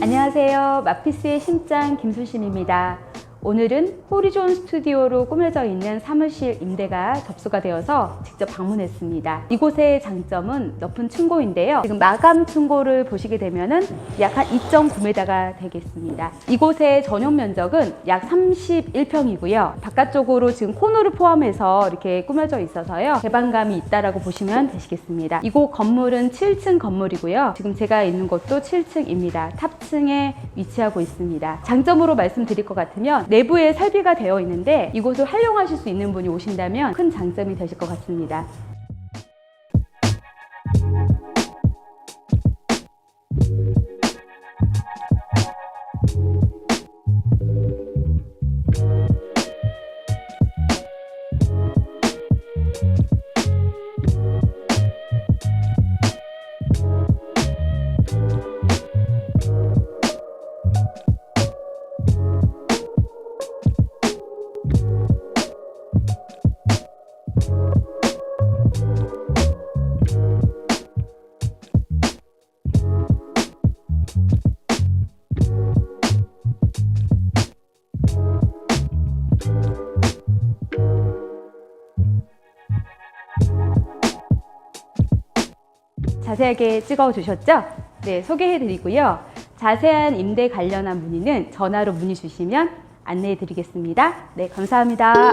안녕하세요. 마피스의 심장 김수심입니다. 오늘은 호리존 스튜디오로 꾸며져 있는 사무실 임대가 접수가 되어서 직접 방문했습니다. 이곳의 장점은 높은 층고인데요. 지금 마감 층고를 보시게 되면은 약한 2.9m가 되겠습니다. 이곳의 전용 면적은 약 31평이고요. 바깥쪽으로 지금 코너를 포함해서 이렇게 꾸며져 있어서요. 개방감이 있다라고 보시면 되시겠습니다. 이곳 건물은 7층 건물이고요. 지금 제가 있는 곳도 7층입니다. 탑층에 위치하고 있습니다. 장점으로 말씀드릴 것 같으면 내부에 설비가 되어 있는데 이곳을 활용하실 수 있는 분이 오신다면 큰 장점이 되실 것 같습니다. 자세하게 찍어 주셨죠? 네, 소개해 드리고요. 자세한 임대 관련한 문의는 전화로 문의 주시면 안내해 드리겠습니다. 네, 감사합니다.